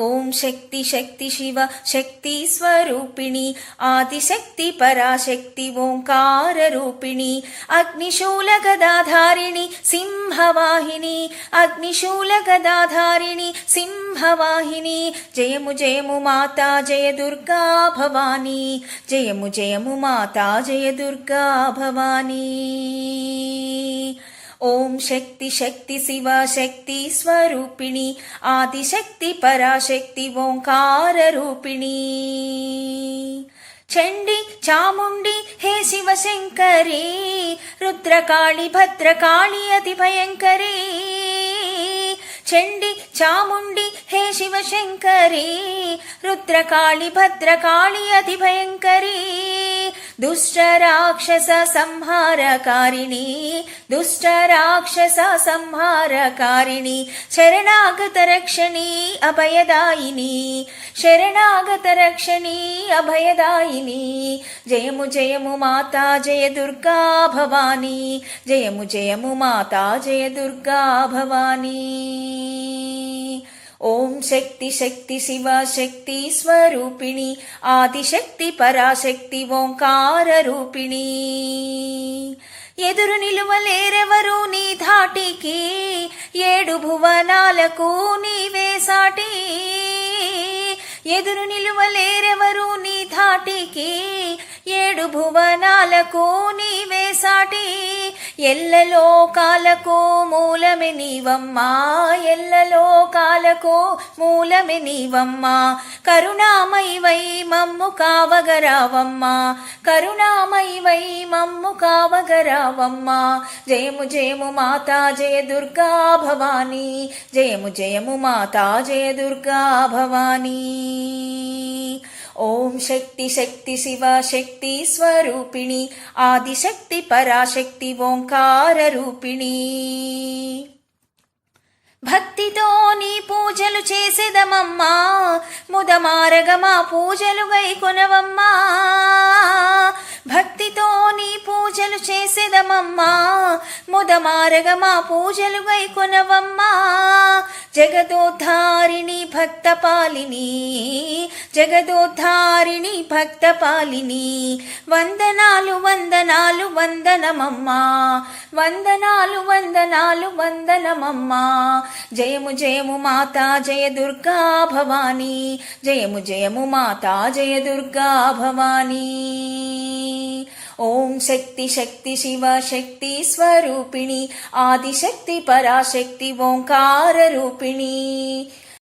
ఓం శక్తి శక్తి శివ శక్తి స్వరూపిణి ఆదిశక్తి పరాశక్తి ఓంకార రూపిణి అగ్నిశూల గదాధారిణి సింహవాహిని అగ్నిశూల గదాధారిణి సింహవాహిని జయము జయము మాతా జయ దుర్గా భవానీ జయము జయము మాతా జయ దుర్గా భవానీ. ఓం శక్తి శక్తి శివ శక్తి స్వరూపిణి ఆదిశక్తి పరాశక్తి ఓంకార రూపిణి. చండి చాముండి హే శివశంకరి రుద్రకాళి భద్రకాళి అతి భయంకరీ. చండి చాముండి హే శివశంకరి రుద్రకాళి భద్రకాళి అతి భయంకరీ. దుష్టరాక్షస సంహారకారిణి దుష్టరాక్షస సంహారకారిణి శరణాగత రక్షణి అభయదాయిని శరణాగత రక్షణి అభయదాయిని. జయము జయము మాతా జయ దుర్గా భవానీ జయము జయము మాతా జయ దుర్గా భవానీ. శక్తి శక్తి శివ శక్తి స్వరూపిణి ఆదిశక్తి పరాశక్తి ఓంకార రూపిణి. ఎదురు నిలువలేరెవరు నీ ధాటికి ఏడు భువనాలకు నీవే సాటి. ఎదురు నిలువలేరెవరు నీ ధాటికి ఏడు భువనాలకు నీవే సాటి. ఎల్లలోకాలకు మూలమె నీవమ్మా. ఎల్లలోకాలకు మూలమె నీవమ్మా. కరుణామయవై మమ్ము కావగరావమ్మా. కరుణామయవై మమ్ము కావగరావమ్మా. జయము జయము మాతా జయ దుర్గా భవానీ. జయము జయము మాతా జయ దుర్గా భవానీ. ఓం శక్తి శక్తి శివ శక్తి స్వరూపిణి ఆదిశక్తి పరాశక్తి ఓంకార రూపిణి. భక్తితో నీ పూజలు చేసేదమమ్మా ముదమారగమా పూజలు వైకునవమ్మా భక్తితో నీ పూజలు చేసేదమమ్మా ముదమారగమా పూజలు గైకొనవమ్మా. జగదోద్ధారిణి భక్తపాలిని జగదోద్ధారిణి భక్తపాలిని. వందనాలు వందనాలు వందనమమ్మా. వందనాలు వందనాలు వందనమమ్మా. జయము జయము మాతా జయ దుర్గా భవానీ. జయము జయము మాతా జయ దుర్గా భవానీ. ఓం శక్తి శక్తి శివ శక్తి స్వరూపిణి. ఆదిశక్తి పరాశక్తి ఓంకార రూపిణి.